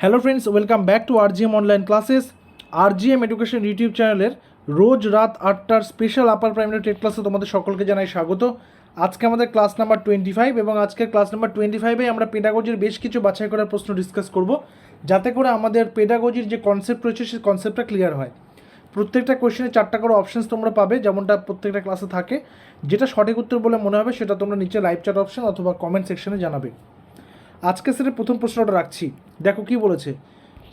Hello friends welcome back to RGM online classes RGM education YouTube চ্যানেলের রোজ রাত আটটার স্পেশাল আপার প্রাইমারি টেট ক্লাসে তোমাদের সকলকে জানাই স্বাগত। আজকে আমাদের ক্লাস নাম্বার টোয়েন্টি ফাইভ এবং আজকের ক্লাস নাম্বার টোয়েন্টি ফাইভে আমরা পেডাগজির বেশ কিছু বাছাই করার প্রশ্ন ডিসকাস করব। যাতে করে আমাদের পেডাগজির যে কনসেপ্ট রয়েছে, সেই কনসেপ্টটা ক্লিয়ার হয়। প্রত্যেকটা কোয়েশ্চেনে চারটা করে অপশানস তোমরা পাবে, যেমনটা প্রত্যেকটা ক্লাসে থাকে। যেটা সঠিক উত্তর বলে মনে হবে, সেটা তোমরা নিচে লাইভ চ্যাট অপশন অথবা কমেন্ট সেকশনে জানাবে। আজকে সেটা প্রথম প্রশ্নটা রাখছি। দেখো কি বলেছে,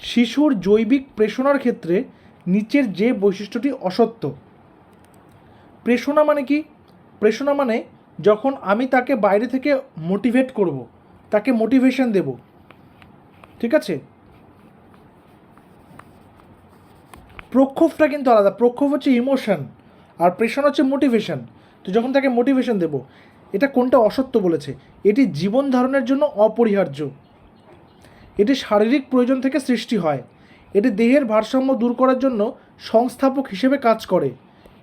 শিশুর জৈবিক প্রেষণার ক্ষেত্রে নিচের যে বৈশিষ্ট্যটি অসত্য। প্রেষণা মানে কি? প্রেষণা মানে যখন আমি তাকে বাইরে থেকে মোটিভেট করব, তাকে মোটিভেশন দেব। ঠিক আছে? প্রক্ষোভটা কিন্তু আলাদা। প্রক্ষোভ হচ্ছে ইমোশন আর প্রেশন হচ্ছে মোটিভেশন তো যখন তাকে মোটিভেশন দেব এটা কোনটা অসত্য বলেছে? এটি জীবন ধারণের জন্য অপরিহার্য। এটি শারীরিক প্রয়োজন থেকে সৃষ্টি হয়। এটি দেহের ভারসাম্য দূর করার জন্য সংস্থাপক হিসেবে কাজ করে।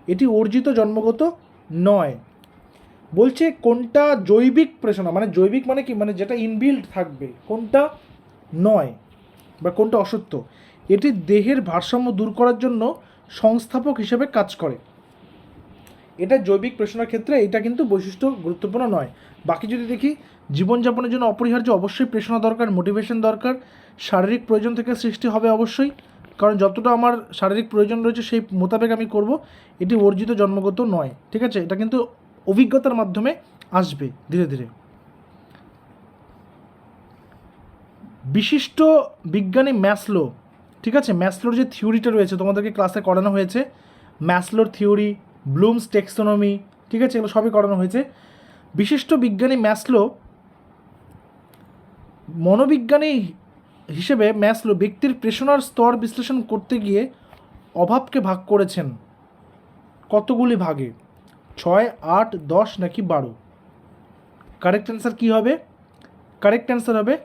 এটি অর্জিত জন্মগত নয়। বলছে কোনটা জৈবিক প্রেষণা মানে জৈবিক মানে কি? মানে যেটা ইনবিল্ড থাকবে। কোনটা নয় বা কোনটা অসত্য? এটি দেহের ভারসাম্য দূর করার জন্য সংস্থাপক হিসেবে কাজ করে। এটা জৈবিক প্রেষণার ক্ষেত্রে এটা কিন্তু বৈশিষ্ট্য গুরুত্বপূর্ণ নয়। বাকি যদি দেখি, জীবনযাপনের জন্য অপরিহার্য অবশ্যই প্রেষণা দরকার মোটিভেশন দরকার, শারীরিক প্রয়োজন থেকে সৃষ্টি হবে অবশ্যই। কারণ যতটা আমার শারীরিক প্রয়োজন রয়েছে সেই মোতাবেক আমি করব, এটি অর্জিত জন্মগত নয়, ঠিক আছে? এটা কিন্তু অভিজ্ঞতার মাধ্যমে আসবে ধীরে ধীরে। বিশিষ্ট বিজ্ঞানী ম্যাসলো, ঠিক আছে? ম্যাসলোর যে থিওরিটা রয়েছে, তোমাদেরকে ক্লাসে করানো হয়েছে। ম্যাসলোর থিওরি ব্লুমস টেক্সোনমি ঠিক আছে? এগুলো সবই করানো হয়েছে। বিশিষ্ট বিজ্ঞানী ম্যাসলো, মনোবিজ্ঞানী হিসেবে ম্যাসলো ব্যক্তির প্রেষণার স্তর বিশ্লেষণ করতে গিয়ে অভাবকে ভাগ করেছেন। কতগুলি ভাগে? ছয়, আট, দশ নাকি বারো? কারেক্ট অ্যান্সার কী হবে? কারেক্ট অ্যান্সার হবে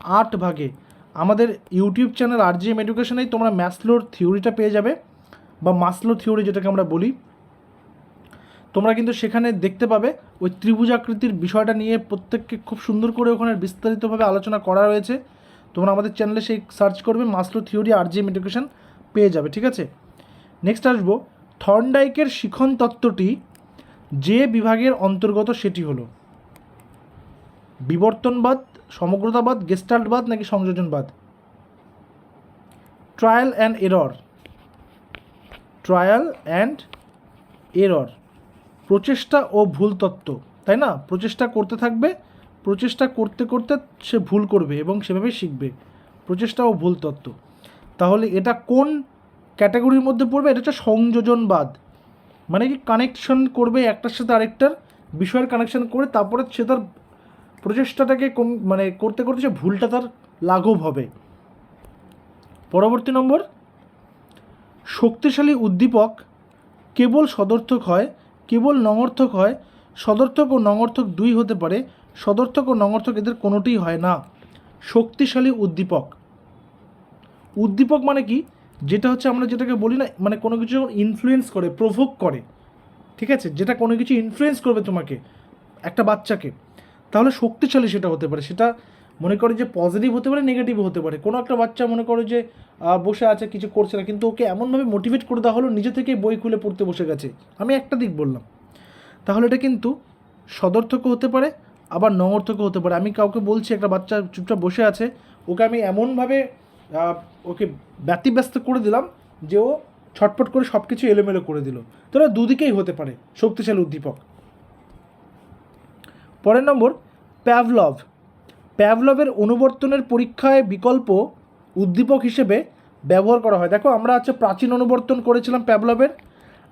আট ভাগে। আমাদের YouTube channel R G M এডুকেশনেই তোমরা ম্যাসলোর থিওরিটা পেয়ে যাবে, বা মাসলো থিওরি যেটাকে আমরা বলি। তোমরা কিন্তু সেখানে দেখতে পাবে ওই ত্রিভুজাকৃতির বিষয়টা নিয়ে প্রত্যেককে খুব সুন্দর করে ওখানে বিস্তারিতভাবে আলোচনা করা রয়েছে। তোমরা আমাদের চ্যানেলে সেই সার্চ করবে Maslow theory R G M education পেয়ে যাবে, ঠিক আছে? নেক্সট আসব থর্নডাইকের শিখন তত্ত্বটি যে বিভাগের অন্তর্গত সেটি হলো। বিবর্তনবাদ, সমগ্রতাবাদ গেস্টাল্টবাদ নাকি সংযোজনবাদ? Trial and error trial and error প্রচেষ্টা ও ভুল তত্ত্ব, তাই না? প্রচেষ্টা করতে থাকবে, প্রচেষ্টা করতে করতে সে ভুল করবে এবং সেভাবেই শিখবে। প্রচেষ্টা ও ভুল তত্ত্ব। তাহলে এটা কোন ক্যাটাগরির মধ্যে পড়বে? এটা হচ্ছে সংযোজনবাদ। মানে কি কানেকশন করবে একটার সাথে আরেকটার, বিষয়ের কানেকশন করে তারপরে সে তার প্রচেষ্টাটাকে কম মানে করতে করতে সে ভুলটা তার লাঘব হবে। পরবর্তী নম্বর, শক্তিশালী উদ্দীপক কেবল সদর্থক হয় কেবল নঙর্থক হয়, সদর্থক ও নঙর্থক দুই হতে পারে, সদর্থক ও নঙর্থক এদের কোনোটিই হয় না। শক্তিশালী উদ্দীপক। উদ্দীপক মানে কি? যেটা হচ্ছে আমরা যেটাকে বলি না মানে কোনো কিছু যখন ইনফ্লুয়েন্স করে প্রভোগ করে, ঠিক আছে? যেটা কোনো কিছু ইনফ্লুয়েন্স করবে তোমাকে, একটা বাচ্চাকে। তাহলে শক্তিশালী সেটা হতে পারে। সেটা মনে করে যে পজিটিভ হতে পারে নেগেটিভ হতে পারে। কোনো একটা বাচ্চা মনে করো যে বসে আছে, কিছু করছে না, কিন্তু ওকে এমনভাবে মোটিভেট করে দেওয়া হলো, নিজে থেকে বই খুলে পড়তে বসে গেছে। আমি একটা দিক বললাম। তাহলে এটা কিন্তু সদর্থকও হতে পারে, আবার নঙর্থকও হতে পারে। আমি কাউকে বলছি, একটা বাচ্চা চুপচাপ বসে আছে, ওকে আমি এমনভাবে ওকে ব্যতিব্যস্ত করে দিলাম যে ও ছটপট করে সব কিছু এলোমেলো করে দিল। তো এটা দুদিকেই হতে পারে, শক্তিশালী উদ্দীপক। পরের নম্বর প্যাভলভ প্যাভলভের অনুবর্তনের পরীক্ষায় বিকল্প উদ্দীপক হিসেবে ব্যবহার করা হয়। দেখো, আমরা হচ্ছে প্রাচীন অনুবর্তন করেছিলাম প্যাভলভের,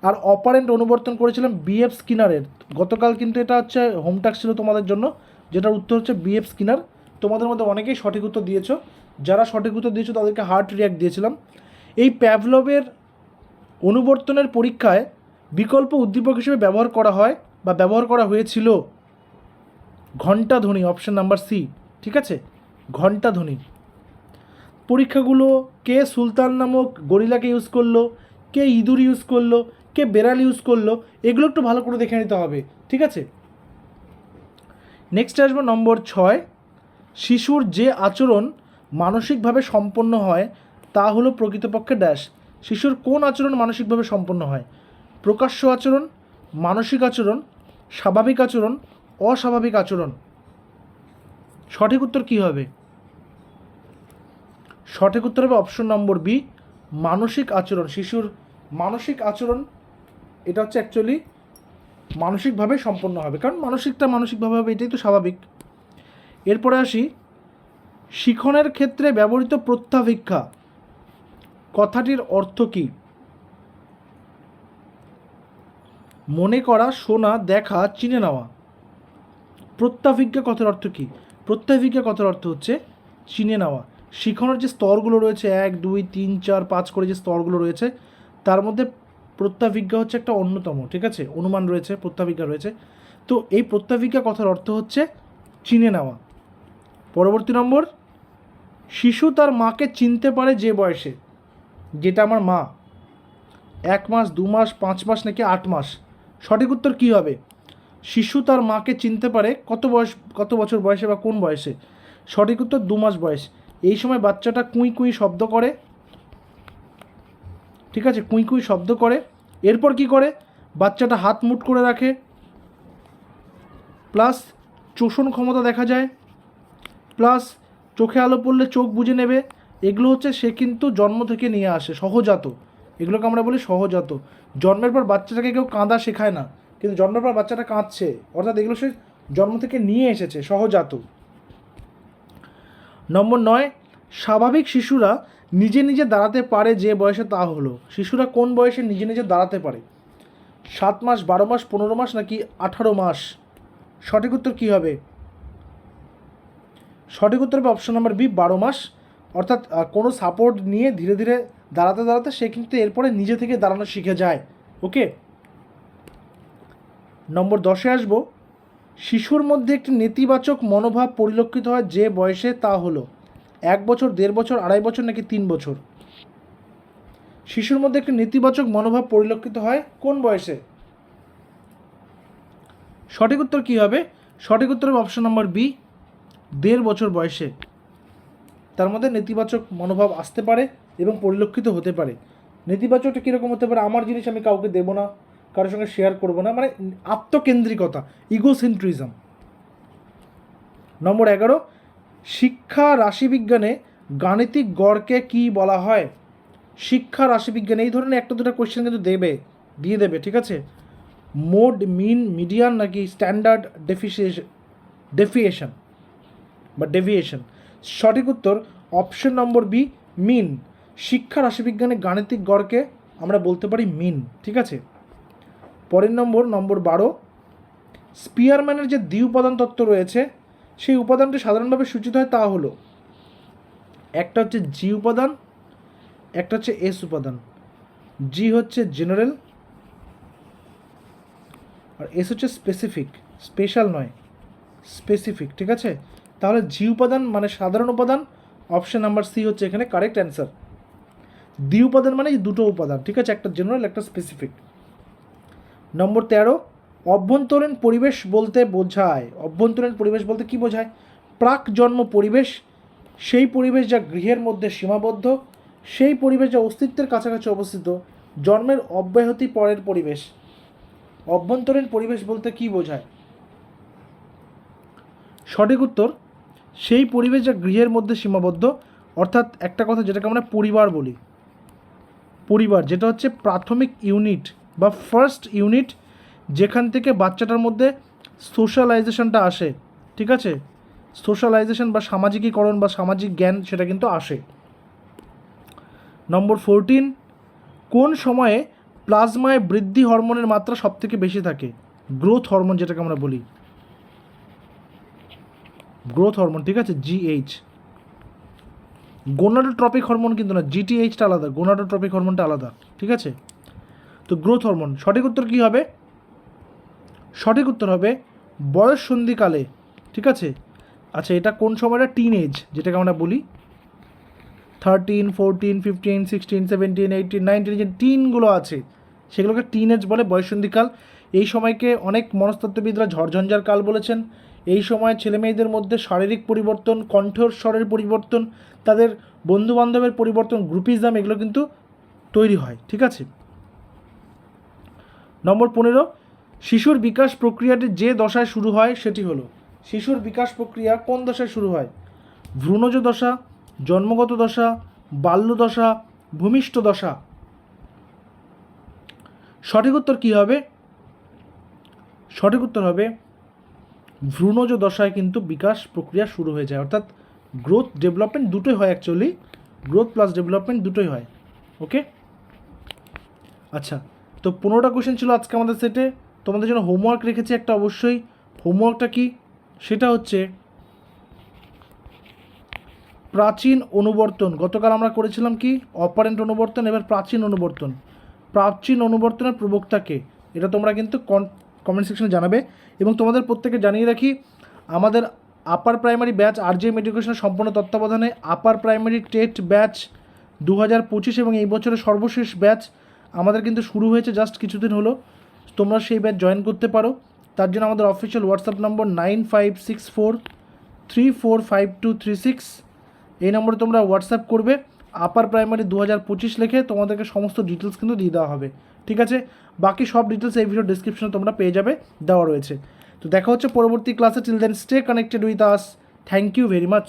আর অপারেন্ট অনুবর্তন করেছিলাম বিএফ স্কিনারের। গতকাল কিন্তু এটা হচ্ছে হোমটাক্স ছিল তোমাদের জন্য, যেটার উত্তর হচ্ছে বিএফ স্কিনার। তোমাদের মধ্যে অনেকেই সঠিক উত্তর দিয়েছ। যারা সঠিক উত্তর দিয়েছ, তাদেরকে হার্ট রিয়াক্ট দিয়েছিলাম। এই প্যাভলভের অনুবর্তনের পরীক্ষায় বিকল্প উদ্দীপক হিসেবে ব্যবহার করা হয়, বা ব্যবহার করা হয়েছিল ঘণ্টা ধ্বনি অপশন নাম্বার সি ঠিক আছে? ঘণ্টা ধ্বনি। পরীক্ষাগুলো কে সুলতান নামক গরিলাকে ইউজ করল, কে ইঁদুর ইউজ করল, কে বেড়াল ইউজ করল, এগুলো একটু ভালো করে দেখে নিতে হবে, ঠিক আছে? নেক্সট আসব নম্বর ছয়। শিশুর যে আচরণ মানসিকভাবে সম্পন্ন হয়, তা হলো প্রকৃতপক্ষে ড্যাশ শিশুর কোন আচরণ মানসিকভাবে সম্পন্ন হয়? প্রকাশ্য আচরণ, মানসিক আচরণ, স্বাভাবিক আচরণ, অস্বাভাবিক আচরণ। সঠিক উত্তর কী হবে? সঠিক উত্তর হবে অপশন নম্বর বি মানসিক আচরণ। শিশুর মানসিক আচরণ, এটা হচ্ছে অ্যাকচুয়ালি মানসিকভাবে সম্পন্ন হবে। কারণ মানসিকটা মানসিকভাবে হবে, এটাই তো স্বাভাবিক। এরপরে আসি, শিখনের ক্ষেত্রে ব্যবহৃত প্রত্যাভিক্ষা, কথাটির অর্থ কী? মনে করা, শোনা, দেখা, চিনে নেওয়া। প্রত্যাভিজ্ঞা কথার অর্থ কী? প্রত্যাভিজ্ঞা কথার অর্থ হচ্ছে চিনে নেওয়া। শিখনের যে স্তরগুলো রয়েছে, এক, দুই, তিন, চার, পাঁচ করে যে স্তরগুলো রয়েছে, তার মধ্যে প্রত্যাভিজ্ঞা হচ্ছে একটা অন্যতম, ঠিক আছে? অনুমান রয়েছে প্রত্যাভিজ্ঞা রয়েছে। তো এই প্রত্যাভিজ্ঞা কথার অর্থ হচ্ছে চিনে নেওয়া। পরবর্তী নম্বর, শিশু তার মাকে চিনতে পারে যে বয়সে, যেটা আমার মা। এক মাস, দু মাস, পাঁচ মাস নাকি আট মাস? সঠিক উত্তর কী হবে? শিশু তার মাকে চিনতে পারে কত বয়স, কত বছর বয়সে বা কোন বয়সে? সঠিক উত্তর, দু মাস বয়স। এই সময় বাচ্চাটা কুঁই কুঁই শব্দ করে। ঠিক আছে, কুঁই কুঁই শব্দ করে। এরপর কি করে? বাচ্চাটা হাত মুট করে রাখে। প্লাস চোষণ ক্ষমতা দেখা যায়। প্লাস চোখে আলো পড়লে চোখ বুঝে নেবে। এগুলো হচ্ছে সে কিন্তু জন্ম থেকে নিয়ে আসে, সহজাত। এগুলোকে আমরা বলি সহজাত। জন্মের পর বাচ্চাটাকে কেউ কাঁদা শেখায় না। কিন্তু জন্মের পর বাচ্চাটা কাঁদছে। অর্থাৎ এগুলো সে জন্ম থেকে নিয়ে এসেছে সহজাত নম্বর নয়, স্বাভাবিক শিশুরা নিজে নিজে দাঁড়াতে পারে যে বয়সে তা হলো। শিশুরা কোন বয়সে নিজে নিজে দাঁড়াতে পারে? সাত মাস, বারো মাস, পনেরো মাস নাকি আঠারো মাস? সঠিক উত্তর কী হবে? সঠিক উত্তর হবে অপশন নাম্বার বি, বারো মাস। অর্থাৎ কোনো সাপোর্ট নিয়ে ধীরে ধীরে দাঁড়াতে দাঁড়াতে সে কিন্তু এরপরে নিজে থেকে দাঁড়ানো শিখে যায়। ওকে? নম্বর দশে আসব। শিশুর মধ্যে একটি নেতিবাচক মনোভাব পরিলক্ষিত হয় যে বয়সে তা হলো এক বছর, দেড় বছর, আড়াই বছর নাকি তিন বছর। শিশুর মধ্যে একটি নেতিবাচক মনোভাব পরিলক্ষিত হয় কোন বয়সে? সঠিক উত্তর কী হবে? সঠিক উত্তর হবে অপশন নম্বর বি, দেড় বছর বয়সে। তার মধ্যে নেতিবাচক মনোভাব আসতে পারে এবং পরিলক্ষিত হতে পারে। নেতিবাচকটা কীরকম হতে পারে? আমার জিনিস আমি কাউকে দেবো না। কারোর সঙ্গে শেয়ার করব না মানে আত্মকেন্দ্রিকতা ইগোসেন্ট্রিজম নম্বর এগারো, শিক্ষা রাশিবিজ্ঞানে গাণিতিক গড়কে কি বলা হয়? শিক্ষা রাশিবিজ্ঞানে এই ধরনের একটা দুটো কোয়েশ্চেন কিন্তু দেবে, দিয়ে দেবে, ঠিক আছে? মোড, মিন, মিডিয়ান নাকি স্ট্যান্ডার্ড ডেফিসিয়েশন ডেফিয়েশন বা ডেভিয়েশন সঠিক উত্তর অপশন নম্বর বি মিন। শিক্ষা রাশিবিজ্ঞানে গাণিতিক গড়কে আমরা বলতে পারি মিন, ঠিক আছে? পরের নম্বর নম্বর বারো, স্পিয়ারম্যানের যে দ্বি উপাদান তত্ত্ব রয়েছে, সেই উপাদানটি সাধারণভাবে সূচিত হয় তা হলো, একটা হচ্ছে জি উপাদান, একটা হচ্ছে এস উপাদান। জি হচ্ছে জেনারেল আর এস হচ্ছে স্পেসিফিক স্পেশাল নয় স্পেসিফিক ঠিক আছে? তাহলে জি উপাদান মানে সাধারণ উপাদান অপশন নাম্বার সি হচ্ছে এখানে কারেক্ট অ্যান্সার দ্বি উপাদান মানে দুটো উপাদান, ঠিক আছে? একটা জেনারেল একটা স্পেসিফিক নম্বর তেরো, অভ্যন্তরীণ পরিবেশ বলতে বোঝায়। অভ্যন্তরীণ পরিবেশ বলতে কি বোঝায়? প্রাক জন্ম পরিবেশ, সেই পরিবেশ যা গৃহের মধ্যে সীমাবদ্ধ, সেই পরিবেশ যা অস্তিত্বের কাছাকাছি অবস্থিত, জন্মের অব্যাহতি পরের পরিবেশ। অভ্যন্তরীণ পরিবেশ বলতে কি বোঝায়? সঠিক উত্তর, সেই পরিবেশ যা গৃহের মধ্যে সীমাবদ্ধ, অর্থাৎ একটা কথা যেটাকে আমরা পরিবার বলি। পরিবার, যেটা হচ্ছে প্রাথমিক ইউনিট। বা ফার্স্ট ইউনিট যেখান থেকে বাচ্চাটার মধ্যে সোশ্যালাইজেশনটা আসে, ঠিক আছে? সোশ্যালাইজেশন বা সামাজিকীকরণ বা সামাজিক জ্ঞান সেটা কিন্তু আসে। নম্বর ফোরটিন কোন সময়ে প্লাজমায় বৃদ্ধি হরমোনের মাত্রা সবথেকে বেশি থাকে? গ্রোথ হরমোন যেটাকে আমরা বলি। গ্রোথ হরমোন ঠিক আছে? জিএইচ গোনাডোট্রপিক হরমোন কিন্তু না জিটিএইচটা আলাদা গোনাডোট্রপিক হরমোনটা আলাদা, ঠিক আছে? তো গ্রোথ হরমোন সঠিক উত্তর কী হবে? সঠিক উত্তর হবে বয়স সন্ধিকালে, ঠিক আছে? আচ্ছা এটা কোন সময়টা? টিন এজ যেটাকে আমরা বলি। Thirteen fourteen fifteen sixteen seventeen eighteen nineteen যে টিনগুলো আছে, সেগুলোকে টিন এজ বলে বয়সন্ধিকাল এই সময়কে অনেক মনস্তত্ত্ববিদরা ঝড়ঝঞ্ঝার কাল বলেছেন। এই সময় ছেলেমেয়েদের মধ্যে শারীরিক পরিবর্তন কণ্ঠস্বরের পরিবর্তন, তাদের বন্ধুবান্ধবের পরিবর্তন গ্রুপিজম এগুলো কিন্তু তৈরি হয়, ঠিক আছে? নম্বর পনেরো, শিশুর বিকাশ প্রক্রিয়াটি যে দশায় শুরু হয় সেটি হলো, শিশুর বিকাশ প্রক্রিয়া কোন দশায় শুরু হয়? ভ্রূণজ দশা, জন্মগত দশা, বাল্য দশা, ভূমিষ্ঠ দশা। সঠিক উত্তর কী হবে? সঠিক উত্তর হবে, ভ্রূণজ দশায় কিন্তু বিকাশ প্রক্রিয়া শুরু হয়ে যায়। অর্থাৎ গ্রোথ ডেভেলপমেন্ট দুটোই হয় অ্যাকচুয়ালি গ্রোথ প্লাস ডেভেলপমেন্ট দুটোই হয়। ওকে আচ্ছা তো পনেরোটা কোয়েশ্চেন ছিল আজকে আমাদের সেটে তোমাদের জন্য হোমওয়ার্ক রেখেছি একটা অবশ্যই। হোমওয়ার্কটা কি? সেটা হচ্ছে প্রাচীন অনুবর্তন। গতকাল আমরা করেছিলাম কি? অপারেন্ট অনুবর্তন, এবার প্রাচীন অনুবর্তন। প্রাচীন অনুবর্তনের প্রবক্তাকে এটা তোমরা কিন্তু কমেন্ট সেকশনে জানাবে। এবং তোমাদের প্রত্যেকে জানিয়ে রাখি, আমাদের upper primary batch R G M এডুকেশনের সম্পূর্ণ তত্ত্বাবধানে আপার প্রাইমারি টেট ব্যাচ দু হাজার পঁচিশ এবং এই বছরের সর্বশেষ ব্যাচ আমাদের কিন্তু শুরু হয়েছে জাস্ট কিছুদিন হলো। তোমরা সেই ব্যাচ জয়েন করতে পারো। তার জন্য আমাদের official WhatsApp number nine five six four three four five two three six এই নম্বরে তোমরা হোয়াটসঅ্যাপ করবে। আপার প্রাইমারি দু হাজার পঁচিশ লিখে তোমাদেরকে সমস্ত ডিটেলস কিন্তু দিয়ে দেওয়া হবে। ঠিক আছে? বাকি সব ডিটেলস এই ভিডিও ডিসক্রিপশনে তোমরা পেয়ে যাবে, দেওয়া রয়েছে। তো দেখা হচ্ছে পরবর্তী ক্লাসে then stay connected with us thank you very much